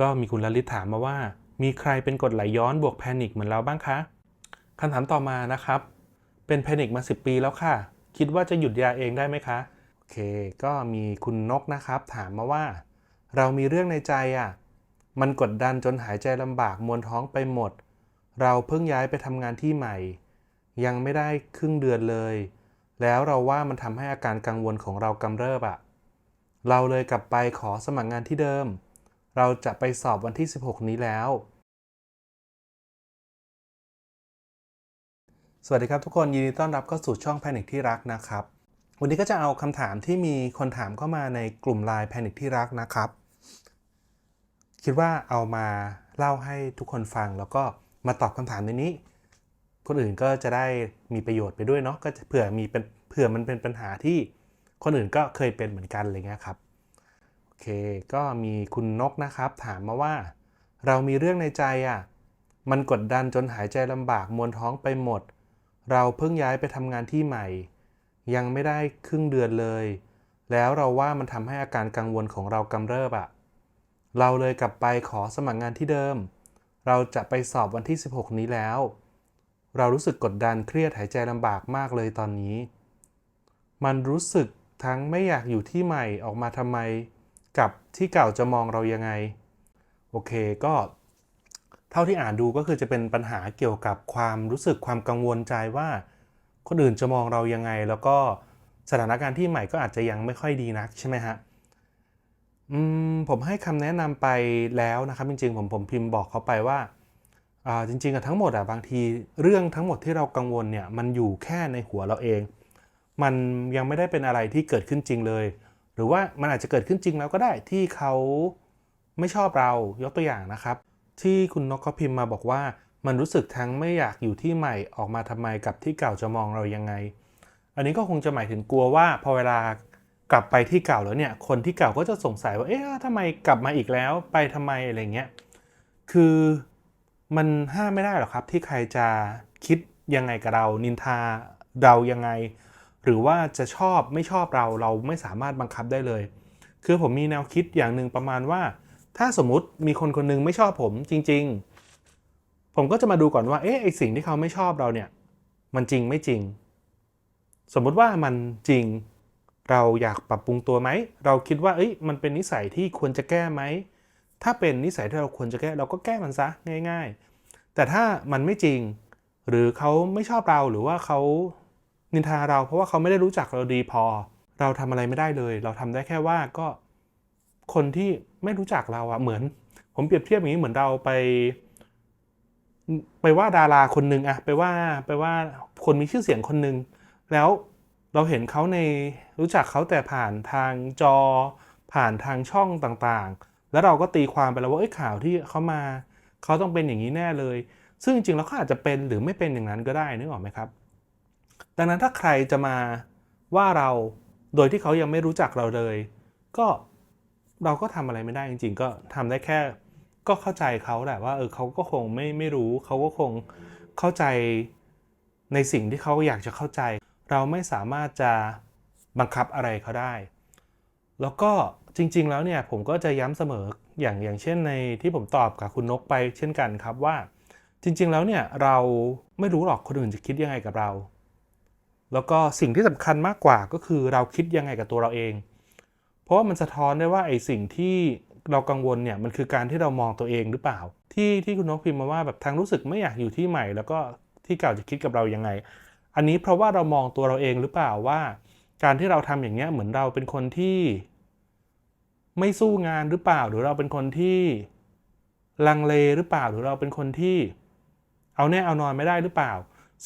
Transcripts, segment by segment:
ก็มีคุณลลิตถามมาว่า มีใครเป็นกดไหลย้อนบวกแพนิคเหมือนเราบ้างคะคำถามต่อมานะครับ เป็นแพนิคมา 10 ปีแล้วค่ะ คิดว่าจะหยุดยาเองได้ไหมคะโอเค ก็มีคุณนกนะครับ ถามมาว่า เรามีเรื่องในใจอะมันกดดันจนหายใจลำบากมวนท้องไปหมด เราเพิ่งย้ายไปทำงานที่ใหม่ ยังไม่ได้ครึ่งเดือนเลย แล้วเราว่ามันทำให้อาการกังวลของเรากำเริบอะเราเลยกลับไปขอสมัครงานที่เดิม เราจะไปสอบวันที่ 16 นี้แล้ว สวัสดีครับทุกคนยินดีต้อนรับเข้าสู่ช่อง Panic ที่รักนะครับ วันนี้ก็จะเอาคำถามที่มีคนถามเข้ามาในกลุ่ม Line Panic ที่รักนะครับ คิดว่าเอามาเล่าให้ทุกคนฟังแล้วก็มาตอบคำถามในนี้ คนอื่นก็จะได้มีประโยชน์ไปด้วยเนาะก็เผื่อมีเป็นเผื่อมันเป็นปัญหาที่คนอื่นก็เคยเป็นเหมือนกันอะไรเงี้ยครับ เค ก็มีคุณนกนะครับถามมาว่า เรามีเรื่องในใจอะ มันกดดันจนหายใจลำบากมวนท้องไปหมด เราเพิ่งย้ายไปทำงานที่ใหม่ ยังไม่ได้ครึ่งเดือนเลย แล้วเราว่ามันทำให้อาการกังวลของเรากำเริบอะ เราเลยกลับไปขอสมัครงานที่เดิม เราจะไปสอบวันที่ 16 นี้แล้ว เรารู้สึกกดดันเครียดหายใจลำบากมากเลยตอนนี้ มันรู้สึกทั้งไม่อยากอยู่ที่ใหม่ออกมาทำไม กับที่เก่าจะมองเรายังไง โอเคก็เท่าที่อ่านดูก็คือจะเป็นปัญหาเกี่ยวกับความรู้สึกความกังวลใจว่า คนอื่นจะมองเรายังไง แล้วก็สถานการณ์ที่ใหม่ก็อาจจะยังไม่ค่อยดีนักใช่ไหมฮะอืมผมให้คำแนะนำไปแล้วนะครับ จริงๆ ผมผมพิมพ์บอกเขาไปว่าอ่าจริงๆอะทั้งหมดอะบางทีเรื่องทั้งหมดที่เรากังวลเนี่ยมันอยู่แค่ในหัวเราเอง มันยังไม่ได้เป็นอะไรที่เกิดขึ้นจริงเลย รือว่ามันอาจจะเกิดขึ้นจริงแล้วก็ได้ที่เขาไม่ชอบเรายกตัวอย่างนะครับ ที่คุณนกเขาพิมพ์มาบอกว่า มันรู้สึกทั้งไม่อยากอยู่ที่ใหม่ออกมาทำไมกับที่เก่าจะมองเรายังไง อันนี้ก็คงจะหมายถึงกลัวว่าพอเวลากลับไปที่เก่าแล้วเนี่ยคนที่เก่าก็จะสงสัยว่าเอ๊ะทำไมกลับมาอีกแล้วไปทำไมอะไรเงี้ยคือมันห้ามไม่ได้หรอกครับที่ใครจะคิดยังไงกับเรานินทาเรายังไง หรือว่าจะชอบไม่ชอบเราเราไม่สามารถบังคับได้เลย คือผมมีแนวคิดอย่างหนึ่งประมาณว่า ถ้าสมมติมีคนคนหนึงไม่ชอบผมจริง ๆ ผมก็จะมาดูก่อนว่าเอ๊ะไอสิ่งที่เขาไม่ชอบเราเนี่ย มันจริงไม่จริง สมมุติว่ามันจริงเราอยากปรับปรุงตัวไหม เราคิดว่าเอ้ยมันเป็นนิสัยที่ควรจะแก้ไหม ถ้าเป็นนิสัยที่เราควรจะแก้เราก็แก้มันซะง่าย ๆ แต่ถ้ามันไม่จริง หรือเขาไม่ชอบเราหรือว่าเขา นินทาเราเพราะว่าเขาไม่ได้รู้จักเราดีพอ เราทำอะไรไม่ได้เลย เราทำได้แค่ว่าก็คนที่ไม่รู้จักเราอะเหมือน ผมเปรียบเทียบอย่างนี้เหมือนเราไป ไปว่าดาราคนหนึ่งอะไปว่าไปว่าคนมีชื่อเสียงคนหนึ่งแล้วเราเห็นเขาในรู้จักเขาแต่ผ่านทางจอ ผ่านทางช่องต่างๆ แล้วเราก็ตีความไปแล้วว่าเอ้ยข่าวที่เขามาเขาต้องเป็นอย่างนี้แน่เลย ซึ่งจริงๆแล้วเขาอาจจะเป็นหรือไม่เป็นอย่างนั้นก็ได้นึกออกไหมครับ ดังนั้นถ้าใครจะมาว่าเราโดยที่เขายังไม่รู้จักเราเลย ก็เราก็ทำอะไรไม่ได้จริง ๆ ก็ทำได้แค่ ก็เข้าใจเขาแหละว่าเออเขาก็คงไม่ไม่รู้เขาก็คงเข้าใจในสิ่งที่เขาอยากจะเข้าใจ เราไม่สามารถจะบังคับอะไรเขาได้ แล้วก็จริง ๆ แล้วเนี่ยผมก็จะย้ำเสมออย่างอย่างเช่นในที่ผมตอบกับคุณนกไปเช่นกันครับว่า จริง ๆ แล้วเนี่ยเราไม่รู้หรอกคนอื่นจะคิดยังไงกับเรา แล้วก็สิ่งที่สำคัญมากกว่าก็คือเราคิดยังไงกับตัวเราเอง เพราะว่ามันสะท้อนได้ว่าไอ้สิ่งที่เรากังวลเนี่ยมันคือการที่เรามองตัวเองหรือเปล่า ที่ที่คุณนกพิมพ์มาว่าแบบทางรู้สึกไม่อยากอยู่ที่ใหม่ แล้วก็ที่เก่าจะคิดกับเรายังไง อันนี้เพราะว่าเรามองตัวเราเองหรือเปล่าว่า การที่เราทำอย่างเงี้ยเหมือนเราเป็นคนที่ ไม่สู้งานหรือเปล่า หรือเราเป็นคนที่ลังเลหรือเปล่า หรือเราเป็นคนที่ เอาแน่เอานอนไม่ได้หรือเปล่า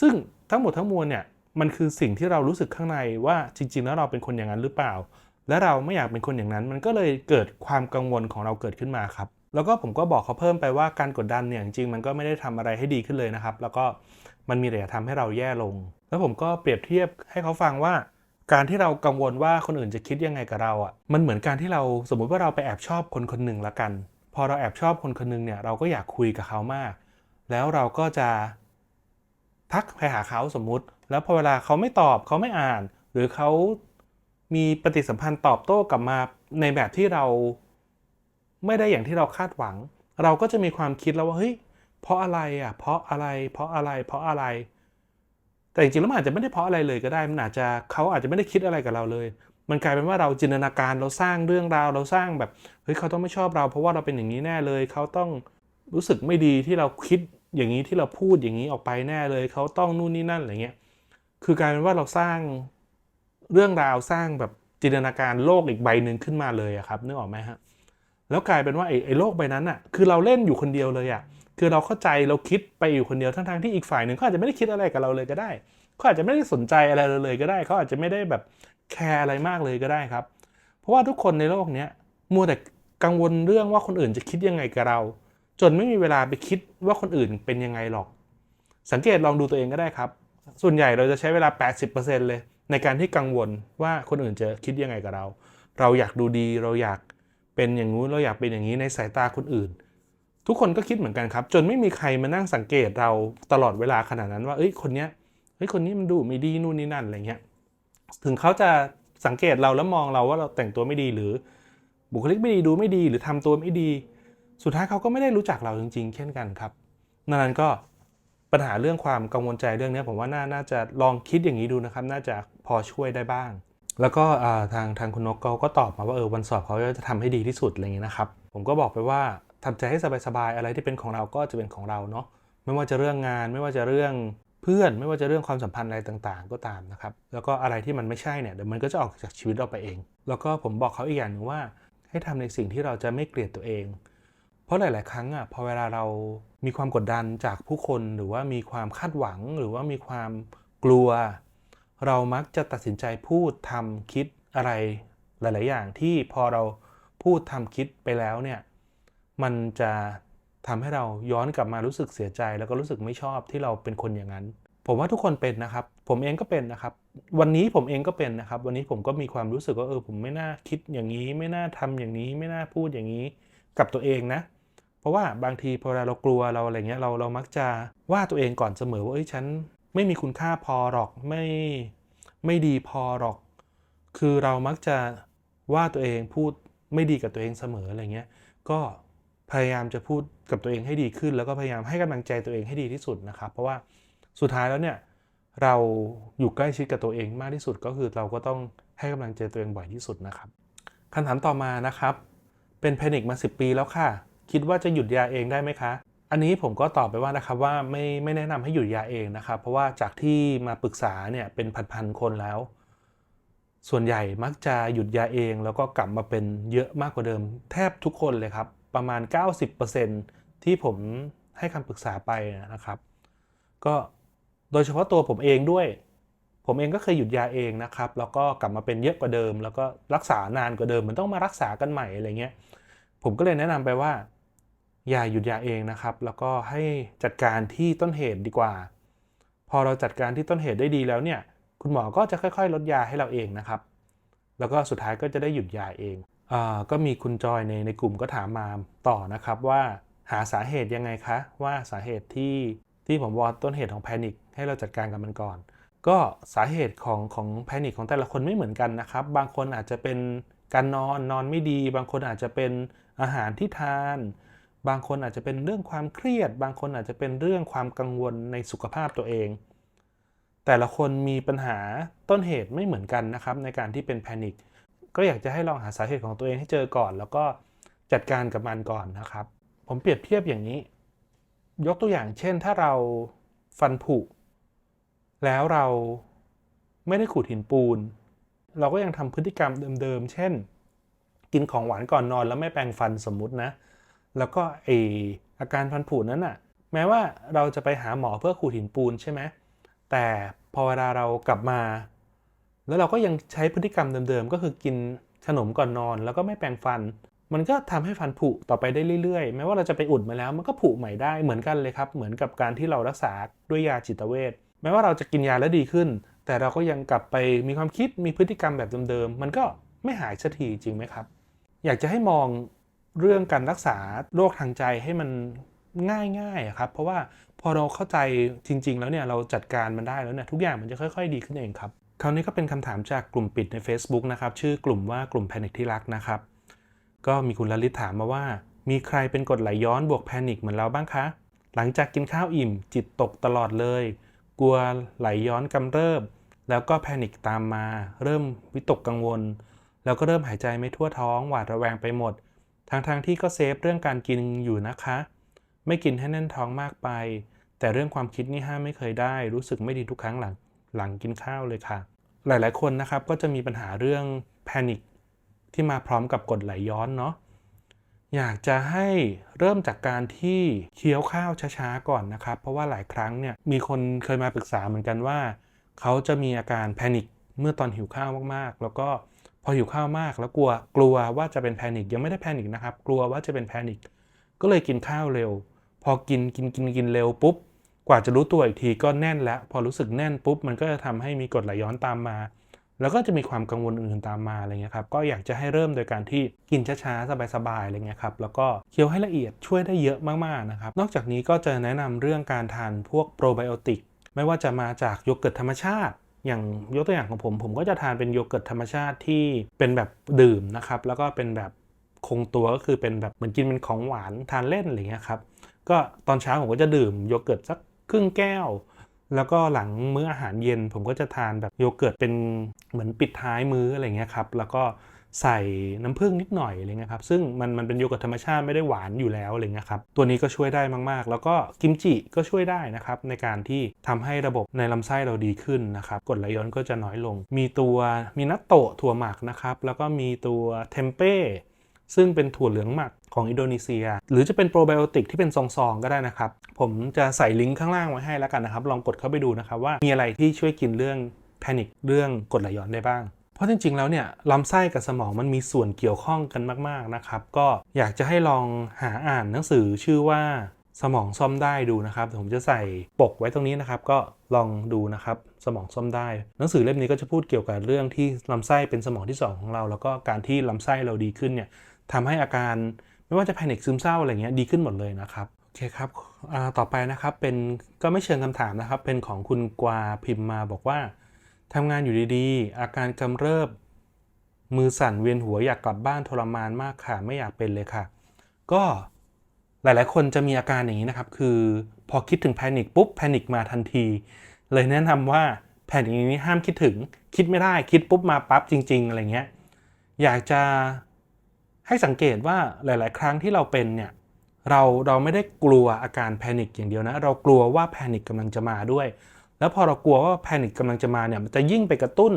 ซึ่งทั้งหมดทั้งมวลเนี่ย มันคือสิ่งที่เรารู้สึกข้างในว่าจริง ๆ แล้วเราเป็นคนอย่างนั้นหรือเปล่า และเราไม่อยากเป็นคนอย่างนั้น มันก็เลยเกิดความกังวลของเราเกิดขึ้นมาครับ แล้วก็ผมก็บอกเขาเพิ่มไปว่าการกดดันเนี่ยจริงๆมันก็ไม่ได้ทำอะไรให้ดีขึ้นเลยนะครับ แล้วก็มันมีแต่จะทำให้เราแย่ลง แล้วผมก็เปรียบเทียบให้เขาฟังว่า การที่เรากังวลว่าคนอื่นจะคิดยังไงกับเราอะมันเหมือนการที่เราสมมุติว่าเราไปแอบชอบคนคนหนึ่งละกัน พอเราแอบชอบคนคนหนึ่งเนี่ยเราก็อยากคุยกับเขามาก แล้วเราก็จะทักไปหาเขาสมมุติ แล้วพอเวลาเขาไม่ตอบเขาไม่อ่าน หรือเขามีปฏิสัมพันธ์ตอบโต้กลับมาในแบบที่เราไม่ได้อย่างที่เราคาดหวัง เราก็จะมีความคิดแล้วว่าเฮ้ยเพราะอะไรอะ เพราะอะไร เพราะอะไร เพราะอะไร แต่จริงๆแล้วมันอาจจะไม่ได้เพราะอะไรเลยก็ได้ มันอาจจะเขาอาจจะไม่ได้คิดอะไรกับเราเลย มันกลายเป็นว่าเราจินตนาการเราสร้างเรื่องราวเราสร้างแบบเฮ้ยเขาต้องไม่ชอบเรา เพราะว่าเราเป็นอย่างนี้แน่เลย เขาต้องรู้สึกไม่ดีที่เราคิดอย่างนี้ที่เราพูดอย่างนี้ออกไปแน่เลย เขาต้องนู่นนี่นั่นอะไรเงี้ย คือกลายเป็นว่าเราสร้างเรื่องราวสร้างแบบจินตนาการโลกอีกใบหนึ่งขึ้นมาเลยอะครับนึกออกไหมฮะแล้วกลายเป็นว่าไอ้ไอโลกใบนั้นอะคือเราเล่นอยู่คนเดียวเลยอะคือเราเข้าใจเราคิดไปอยู่คนเดียวทั้งๆที่อีกฝ่ายหนึ่งเขาอาจจะไม่ได้คิดอะไรกับเราเลยก็ได้เขาอาจจะไม่ได้สนใจอะไรเราเลยก็ได้เขาอาจจะไม่ได้แบบแคร์อะไรมากเลยก็ได้ครับ เพราะว่าทุกคนในโลกเนี้ยมัวแต่กังวลเรื่องว่าคนอื่นจะคิดยังไงกับเรา จนไม่มีเวลาไปคิดว่าคนอื่นเป็นยังไงหรอก สังเกตลองดูตัวเองก็ได้ครับ ส่วนใหญ่เราจะใช้เวลา 80%เลย ในการที่กังวลว่าคนอื่นจะคิดยังไงกับเรา เราอยากดูดีเราอยากเป็นอย่างนู้นเราอยากเป็นอย่างนี้ในสายตาคนอื่น ทุกคนก็คิดเหมือนกันครับ จนไม่มีใครมานั่งสังเกตเราตลอดเวลาขนาดนั้นว่าเอ้ยคนเนี้ยเฮ้ยคนนี้มันดูไม่ดีนู่นนี่นั่นอะไรเงี้ยถึงเขาจะสังเกตเราแล้วมองเราว่าเราแต่งตัวไม่ดีหรือ บุคลิกไม่ดีดูไม่ดีหรือทำตัวไม่ดี สุดท้ายเขาก็ไม่ได้รู้จักเราจริง ๆ เช่นกันครับนั้นก็ ปัญหาเรื่องความกังวลใจเรื่องนี้ผมว่าน่านาจะลองคิดอย่างนี้ดูนะครับ น่าจะพอช่วยได้บ้าง แล้วก็ทางทางคุณนกเขาก็ตอบมาว่าเออวันสอบเขาจะทำให้ดีที่สุดอะไรอย่างนี้นะครับ ผมก็บอกไปว่าทำใจให้สบายๆอะไรที่เป็นของเราก็จะเป็นของเราเนาะไม่ว่าจะเรื่องงาน ไม่ว่าจะเรื่องเพื่อน ไม่ว่าจะเรื่องความสัมพันธ์อะไรต่างๆ ก็ตามนะครับ แล้วก็อะไรที่มันไม่ใช่เนี่ยเดี๋ยวมันก็จะออกจากชีวิตเราไปเอง แล้วก็ผมบอกเขาอีกอย่างหนึ่งว่า ให้ทำในสิ่งที่เราจะไม่เกลียดตัวเอง เพราะหลาย ๆ ครั้งอะพอเวลาเรามีความกดดันจากผู้คนหรือว่ามีความคาดหวัง หรือว่ามีความกลัว เรามักจะตัดสินใจพูดทำคิดอะไรหลาย ๆ อย่างที่พอเราพูดทำคิดไปแล้วเนี่ยมันจะทำให้เราย้อนกลับมารู้สึกเสียใจ แล้วก็รู้สึกไม่ชอบที่เราเป็นคนอย่างนั้น ผมว่าทุกคนเป็นนะครับ ผมเองก็เป็นนะครับ วันนี้ผมเองก็เป็นนะครับ วันนี้ผมก็มีความรู้สึกว่าเออผมไม่น่าคิดอย่างนี้ ไม่น่าทำอย่างนี้ ไม่น่าพูดอย่างนี้ กับตัวเองนะ เพราะว่าบางทีพอเวลาเรากลัวเราอะไรเงี้ยเราเรามักจะว่าตัวเองก่อนเสมอว่าเอ้ยฉันไม่มีคุณค่าพอหรอกไม่ไม่ดีพอหรอก คือเรามักจะว่าตัวเองพูดไม่ดีกับตัวเองเสมออะไรเงี้ยก็พยายามจะพูดกับตัวเองให้ดีขึ้น แล้วก็พยายามให้กำลังใจตัวเองให้ดีที่สุดนะครับ เพราะว่าสุดท้ายแล้วเนี่ยเราอยู่ใกล้ชิดกับตัวเองมากที่สุดก็คือเราก็ต้องให้กำลังใจตัวเองบ่อยที่สุดนะครับคำถามต่อมานะครับ เป็นแพนิคมา 10 ปีแล้วค่ะ คิดว่าจะหยุดยาเองได้ไหมคะ อันนี้ผมก็ตอบไปว่านะครับว่าไม่ไม่แนะนำให้หยุดยาเองนะครับ เพราะว่าจากที่มาปรึกษาเนี่ยเป็นพันๆคนแล้ว ส่วนใหญ่มักจะหยุดยาเอง แล้วก็กลับมาเป็นเยอะมากกว่าเดิม แทบทุกคนเลยครับ ประมาณ 90%ที่ผมให้คำปรึกษาไปนะครับ ก็โดยเฉพาะตัวผมเองด้วย ผมเองก็เคยหยุดยาเองนะครับ แล้วก็กลับมาเป็นเยอะกว่าเดิม แล้วก็รักษานานกว่าเดิม มันต้องมารักษากันใหม่อะไรเงี้ย ผมก็เลยแนะนำไปว่า อย่าหยุดยาเองนะครับ แล้วก็ให้จัดการที่ต้นเหตุดีกว่า พอเราจัดการที่ต้นเหตุได้ดีแล้วเนี่ย คุณหมอก็จะค่อยๆ ลดยาให้เราเองนะครับ แล้วก็สุดท้ายก็จะได้หยุดยาเองอก็มีคุณจอยในในกลุ่มก็ถามมาต่อนะครับว่าหาสาเหตุยังไงคะ ว่าสาเหตุที่ที่ผมบอกต้นเหตุของแพนิคให้เราจัดการกับมันก่อน ก็สาเหตุของของแพนิคของแต่ละคนไม่เหมือนกันนะครับ บางคนอาจจะเป็นการนอนนอนไม่ดี บางคนอาจจะเป็นอาหารที่ทาน บางคนอาจจะเป็นเรื่องความเครียด บางคนอาจจะเป็นเรื่องความกังวลในสุขภาพตัวเอง แต่ละคนมีปัญหาต้นเหตุไม่เหมือนกันนะครับ ในการที่เป็นแพนิคก็อยากจะให้ลองหาสาเหตุของตัวเองให้เจอก่อน แล้วก็จัดการกับมันก่อนนะครับ ผมเปรียบเทียบอย่างนี้ ยกตัวอย่างเช่น ถ้าเราฟันผุแล้วเราไม่ได้ขูดหินปูน เราก็ยังทำพฤติกรรมเดิมๆ เช่น กินของหวานก่อนนอนแล้วไม่แปรงฟันสมมุตินะ แล้วก็ไออาการฟันผุนั้นน่ะแม้ว่าเราจะไปหาหมอเพื่อขูดหินปูนใช่ไหมแต่พอเวลาเรากลับมา แล้วเราก็ยังใช้พฤติกรรมเดิมๆ ก็คือกินขนมก่อนนอน แล้วก็ไม่แปรงฟัน มันก็ทำให้ฟันผุต่อไปได้เรื่อยๆ แม้ว่าเราจะไปอุดมาแล้วมันก็ผุใหม่ได้เหมือนกันเลยครับ เหมือนกับการที่เรารักษาด้วยยาจิตเวชแม้ว่าเราจะกินยาแล้วดีขึ้น แต่เราก็ยังกลับไปมีความคิดมีพฤติกรรมแบบเดิมๆมันก็ไม่หายสักทีจริงไหมครับ อยากจะให้มอง เรื่องการรักษาโรคทางใจให้มันง่ายๆครับ เพราะว่าพอเราเข้าใจจริง ๆ แล้วเนี่ยเราจัดการมันได้แล้วเนี่ยทุกอย่างมันจะค่อย ๆ ดีขึ้นเองครับคราวนี้ก็เป็นคำถามจากกลุ่มปิดใน Facebook นะครับ ชื่อกลุ่มว่ากลุ่มแพนิคที่รักนะครับ ก็มีคุณลลิตถามมาว่า มีใครเป็นกดไหลย้อนบวกแพนิคเหมือนเราบ้างคะ หลังจากกินข้าวอิ่ม จิตตกตลอดเลย กลัวไหลย้อนกำเริบ แล้วก็แพนิคตามมา เริ่มวิตกกังวล แล้วก็เริ่มหายใจไม่ทั่วท้อง หวาดระแวงไปหมด ทั้งๆทที่ก็เซฟเรื่องการกินอยู่นะคะ ไม่กินให้แน่นท้องมากไป แต่เรื่องความคิดนี่ห้ามไม่เคยได้ รู้สึกไม่ดีทุกครั้งหลังหลังกินข้าวเลยค่ะ หลายๆคนนะครับก็จะมีปัญหาเรื่องแพนิคที่มาพร้อมกับกดไหลย้อนเนาะอยากจะให้เริ่มจากการที่เคี้ยวข้าวช้าๆก่อนนะครับ เพราะว่าหลายครั้งเนี่ยมีคนเคยมาปรึกษาเหมือนกันว่า เขาจะมีอาการแพนิคเมื่อตอนหิวข้าวมากๆ แล้วก็ พอหิวข้าวมากแล้วกลัวกลัวว่าจะเป็นแพนิคยังไม่ได้แพนิคนะครับ กลัวว่าจะเป็นแพนิคก็เลยกินข้าวเร็ว พอกินกินกินกินเร็วปุ๊บ กว่าจะรู้ตัวอีกทีก็แน่นแล้ว พอรู้สึกแน่นปุ๊บ มันก็จะทำให้มีกรดไหลย้อนตามมา แล้วก็จะมีความกังวลอื่นๆตามมาอะไรเงี้ยครับก็อยากจะให้เริ่มโดยการที่กินช้าๆสบายๆอะไรเงี้ยครับแล้วก็เคี้ยวให้ละเอียดช่วยได้เยอะมากๆนะครับนอกจากนี้ก็จะแนะนำเรื่องการทานพวกโปรไบโอติกไม่ว่าจะมาจากโยเกิร์ตธรรมชาติ อย่างยกตัวอย่างของผม ผมก็จะทานเป็นโยเกิร์ตธรรมชาติที่เป็นแบบดื่มนะครับ แล้วก็เป็นแบบคงตัวก็คือเป็นแบบเหมือนกินเป็นของหวานทานเล่นอะไรเงี้ยครับ ก็ตอนเช้าผมก็จะดื่มโยเกิร์ตสักครึ่งแก้ว แล้วก็หลังมื้ออาหารเย็น ผมก็จะทานแบบโยเกิร์ตเป็นเหมือนปิดท้ายมื้ออะไรเงี้ยครับ แล้วก็ ใส่น้ำผึ้งนิดหน่อยอะไรเงี้ยครับซึ่งมันมันเป็นโยเกิร์ตธรรมชาติไม่ได้หวานอยู่แล้วอะไรเงี้ยครับตัวนี้ก็ช่วยได้มากๆ แล้วก็กิมจิก็ช่วยได้นะครับในการที่ทำให้ระบบในลำไส้เราดีขึ้นนะครับกรดไหลย้อนก็จะน้อยลง มีตัวมีนัตโตะถั่วหมักนะครับแล้วก็มีตัวเทมเป้ซึ่งเป็นถั่วเหลืองหมักของอินโดนีเซีย หรือจะเป็นโปรไบโอติกที่เป็นซองๆก็ได้นะครับ ผมจะใส่ลิงก์ข้างล่างไว้ให้แล้วกันนะครับ ลองกดเข้าไปดูนะครับว่ามีอะไรที่ช่วยกินเรื่องแพนิคเรื่องกรดไหลย้อนได้บ้าง เพราะจริงๆ แล้วเนี่ยลำไส้กับสมองมันมีส่วนเกี่ยวข้องกันมากๆนะครับ ก็อยากจะให้ลองหาอ่านหนังสือชื่อว่าสมองซ่อมได้ดูนะครับผมจะใส่ปกไว้ตรงนี้นะครับ ก็ลองดูนะครับสมองซ่อมได้ หนังสือเล่มนี้ก็จะพูดเกี่ยวกับเรื่องที่ลำไส้เป็นสมองที่ 2 ของเรา แล้วก็การที่ลำไส้เราดีขึ้นเนี่ยทำให้อาการไม่ว่าจะแพนิคซึมเศร้าอะไรเงี้ยดีขึ้นหมดเลยนะครับโอเคครับต่อไปนะครับเป็นก็ไม่เชิงคำถามนะครับ เป็นของคุณกวาพิมพ์มาบอกว่า ทำงานอยู่ดีๆ อาการกำเริบ มือสั่นเวียนหัวอยากกลับบ้านทรมานมากค่ะ ไม่อยากเป็นเลยค่ะ ก็หลาย ๆ คนจะมีอาการอย่างนี้นะครับ คือพอคิดถึงแพนิคปุ๊บแพนิคมาทันที เลยแนะนำว่าแพนิคนี้ห้ามคิดถึง คิดไม่ได้คิดปุ๊บมาปั๊บจริง ๆ อะไรเงี้ย อยากจะให้สังเกตว่าหลาย ๆ ครั้งที่เราเป็นเนี่ยเราเราไม่ได้กลัวอาการแพนิคอย่างเดียวนะ เรากลัวว่าแพนิคกำลังจะมาด้วย แล้วพอเรากลัวว่าแพนิคกำลังจะมาเนี่ยมันจะยิ่งไปกระตุ้น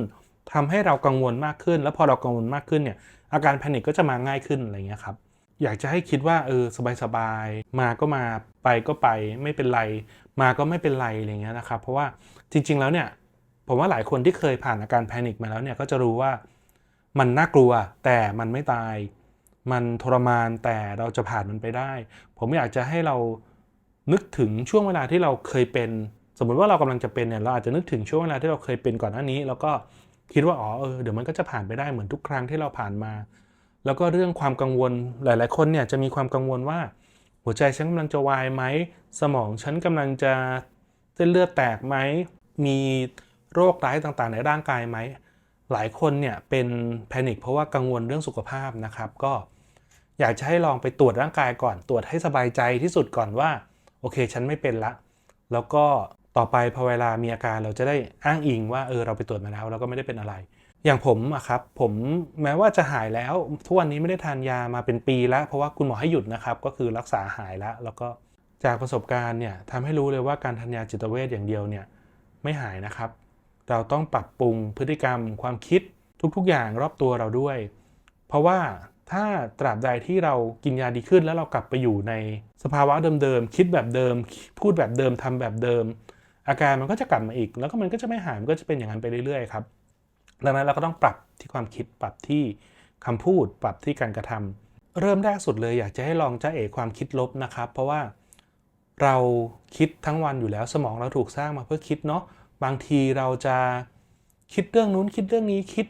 ทำให้เรากังวลมากขึ้น แล้วพอเรากังวลมากขึ้นเนี่ยอาการแพนิคก็จะมาง่ายขึ้นอะไรเงี้ยครับอยากจะให้คิดว่าเออสบายๆมาก็มาไปก็ไปไม่เป็นไร มาก็ไม่เป็นไรอะไรเงี้ยนะครับเพราะว่าจริง ๆแล้วเนี่ยผมว่าหลายคนที่เคยผ่านอาการแพนิคมาแล้วเนี่ยก็จะรู้ว่ามันน่ากลัวแต่มันไม่ตาย มันทรมานแต่เราจะผ่านมันไปได้ ผมอยากจะให้เรานึกถึงช่วงเวลาที่เราเคยเป็น สมมุติว่าเรากำลังจะเป็นเนี่ยเราอาจจะนึกถึงช่วงเวลาที่เราเคยเป็นก่อนหน้านี้ แล้วก็คิดว่าอ๋อเออเดี๋ยวมันก็จะผ่านไปได้เหมือนทุกครั้งที่เราผ่านมา แล้วก็เรื่องความกังวลหลาย ๆ คนเนี่ยจะมีความกังวลว่า หัวใจฉันกำลังจะวายไหมสมองฉันกำลังจะเส้นเลือดแตกไหมมีโรคร้ายต่างๆ ในร่างกายไหมหลายคนเนี่ยเป็นแพนิคเพราะว่ากังวลเรื่องสุขภาพนะครับก็อยากจะให้ลองไปตรวจร่างกายก่อน ตรวจให้สบายใจที่สุดก่อนว่า โอเค ฉันไม่เป็นละ แล้วก็ ต่อไปพอเวลามีอาการเราจะได้อ้างอิงว่าเออเราไปตรวจมาแล้วเราก็ไม่ได้เป็นอะไร อย่างผมอะครับผมแม้ว่าจะหายแล้วทุกวันนี้ไม่ได้ทานยามาเป็นปีแล้ว เพราะว่าคุณหมอให้หยุดนะครับก็คือรักษาหายแล้ว แล้วก็จากประสบการณ์เนี่ยทำให้รู้เลยว่าการทานยาจิตเวชอย่างเดียวเนี่ยไม่หายนะครับ เราต้องปรับปรุงพฤติกรรม ความคิดทุกๆ อย่างรอบตัวเราด้วย เพราะว่าถ้าตราบใดที่เรากินยาดีขึ้นแล้วเรากลับไปอยู่ในสภาวะเดิมๆคิดแบบเดิม พูดแบบเดิมทำแบบเดิม อาการมันก็จะกลับมาอีก แล้วก็มันก็จะไม่หายมันก็จะเป็นอย่างนั้นไปเรื่อยๆครับดังนั้นเราก็ต้องปรับที่ความคิดปรับที่คำพูด ปรับที่การกระทำเริ่มแรกสุดเลยอยากจะให้ลองจ้าเอกความคิดลบนะครับ เพราะว่าเราคิดทั้งวันอยู่แล้วสมองเราถูกสร้างมาเพื่อคิดเนาะบางทีเราจะคิดเรื่องนู้นคิดเรื่องนี้คิด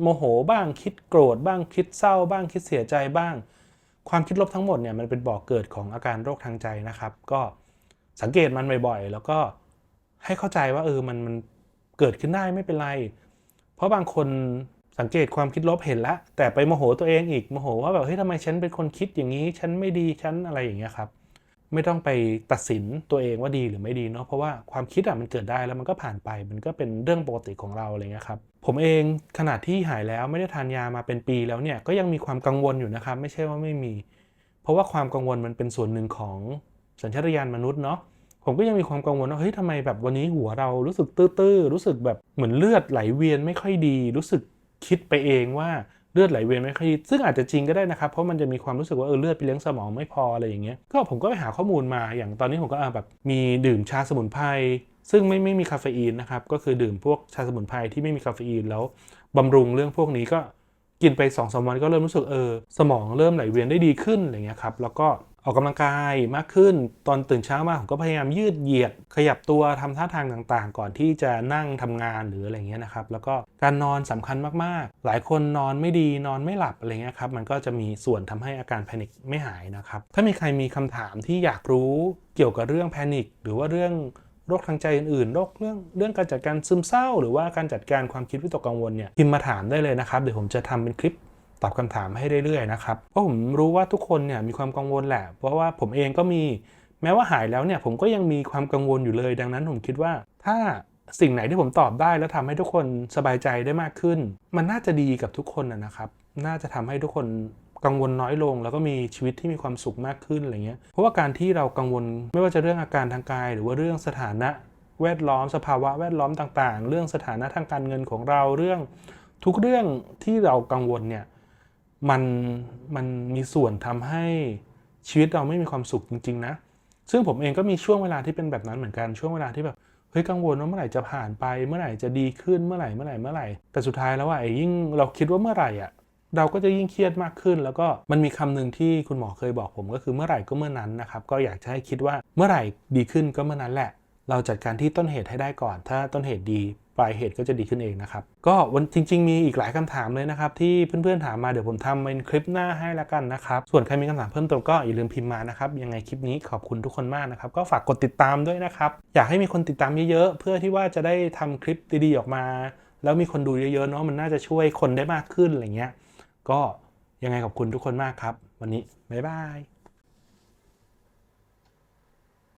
โมโหบ้าง คิดโกรธบ้างคิดเศร้า บ้างคิดเสียใจบ้าง ความคิดลบทั้งหมดเนี่ยมันเป็นบ่อกเกิดของอาการโรคทางใจนะครับ ก็สังเกตมันบ่อยๆ แล้วก็ ให้เข้าใจว่าเออมันมันเกิดขึ้นได้ไม่เป็นไร เพราะบางคนสังเกตความคิดลบเห็นแล้วแต่ไปโมโหตัวเองอีกโมโหว่าแบบเฮ้ยทำไมฉันเป็นคนคิดอย่างนี้ ฉันไม่ดีฉันอะไรอย่างเงี้ยครับ ไม่ต้องไปตัดสินตัวเองว่าดีหรือไม่ดีเนาะเพราะว่าความคิดอะมันเกิดได้แล้วมันก็ผ่านไป มันก็เป็นเรื่องปกติของเราอะไรเงี้ยครับผมเองขนาดที่หายแล้วไม่ได้ทานยามาเป็นปีแล้วเนี่ยก็ยังมีความกังวลอยู่นะครับ ไม่ใช่ว่าไม่มี เพราะว่าความกังวลมันเป็นส่วนหนึ่งของสัญชาตญาณมนุษย์เนาะ ผมก็ยังมีความกังวลว่าเฮ้ยทำไมแบบวันนี้หัวเรารู้สึกตื้อๆรู้สึกแบบเหมือนเลือดไหลเวียนไม่ค่อยดี รู้สึกคิดไปเองว่าเลือดไหลเวียนไม่ค่อยดีซึ่งอาจจะจริงก็ได้นะครับ เพราะมันจะมีความรู้สึกว่าเออเลือดไปเลี้ยงสมองไม่พออะไรอย่างเงี้ยก็ผมก็ไปหาข้อมูลมาอย่างตอนนี้ผมก็อ่าแบบมีดื่มชาสมุนไพรซึ่งไม่ไม่มีคาเฟอีนนะครับก็คือดื่มพวกชาสมุนไพรที่ไม่มีคาเฟอีนแล้วบำรุงเรื่องพวกนี้ก็กินไป2อสวันก็เริ่มรู้สึกเออสมองเริ่มไหลเวียนได้ดีขึ้นอะไรเงี้ยครับแล้วก็ ออกกำลังกายมากขึ้น ตอนตื่นเช้ามาผมก็พยายามยืดเหยียด ขยับตัวทำท่าทางต่างๆ ก่อนที่จะนั่งทำงานหรืออะไรเงี้ยนะครับ แล้วก็การนอนสำคัญมากๆ หลายคนนอนไม่ดีนอนไม่หลับอะไรเงี้ยครับ มันก็จะมีส่วนทำให้อาการแพนิคไม่หายนะครับ ถ้ามีใครมีคำถามที่อยากรู้เกี่ยวกับเรื่องแพนิคหรือว่าเรื่องโรคทางใจอื่นๆ โรคเรื่องเรื่องการจัดการซึมเศร้า หรือว่าการจัดการความคิดวิตกกังวลเนี่ยพิมพ์มาถามได้เลยนะครับ เดี๋ยวผมจะทำเป็นคลิป ตอบคำถามให้เรื่อยๆนะครับเพราะผมรู้ว่าทุกคนเนี่ยมีความกังวลแหละ เพราะว่าผมเองก็มีแม้ว่าหายแล้วเนี่ยผมก็ยังมีความกังวลอยู่เลย ดังนั้นผมคิดว่า ถ้าสิ่งไหนที่ผมตอบได้แล้วทำให้ทุกคนสบายใจได้มากขึ้น มันน่าจะดีกับทุกคนนะนะครับ น่าจะทำให้ทุกคนกังวลน้อยลง แล้วก็มีชีวิตที่มีความสุขมากขึ้นอะไรเงี้ยเพราะว่าการที่เรากังวลไม่ว่าจะเรื่องอาการทางกาย หรือว่าเรื่องสถานะแวดล้อมสภาวะแวดล้อมต่างๆ เรื่องสถานะทางการเงินของเราเรื่องทุกเรื่องที่เรากังวลเนี่ย มันมันมีส่วนทำให้ชีวิตเราไม่มีความสุขจริง ๆ นะ ซึ่งผมเองก็มีช่วงเวลาที่เป็นแบบนั้นเหมือนกันช่วงเวลาที่แบบเฮ้ยกังวลว่าเมื่อไหร่จะผ่านไปเมื่อไหร่จะดีขึ้นเมื่อไหร่เมื่อไหร่เมื่อไหร่แต่สุดท้ายแล้วอะยิ่งเราคิดว่าเมื่อไหร่อะเราก็จะยิ่งเครียดมากขึ้น แล้วก็มันมีคำหนึ่งที่คุณหมอเคยบอกผมก็คือเมื่อไหร่ก็เมื่อนั้นนะครับก็อยากจะให้คิดว่าเมื่อไหร่ดีขึ้นก็เมื่อนั้นแหละ เราจัดการที่ต้นเหตุให้ได้ก่อน ถ้าต้นเหตุดี ปลายเหตุก็จะดีขึ้นเองนะครับ ก็วันจริง ๆ มีอีกหลายคำถามเลยนะครับ ที่เพื่อนๆถามมาเดี๋ยวผมทำเป็นคลิปหน้าให้ละกันนะครับ ส่วนใครมีคำถามเพิ่มเติมก็อย่าลืมพิมพ์มานะครับ ยังไงคลิปนี้ขอบคุณทุกคนมากนะครับ ก็ฝากกดติดตามด้วยนะครับ อยากให้มีคนติดตามเยอะๆ เพื่อที่ว่าจะได้ทำคลิปดีๆออกมา แล้วมีคนดูเยอะๆเนาะมันน่าจะช่วยคนได้มากขึ้นอะไรเงี้ยก็ยังไงขอบคุณทุกคนมากครับ วันนี้บ๊ายบาย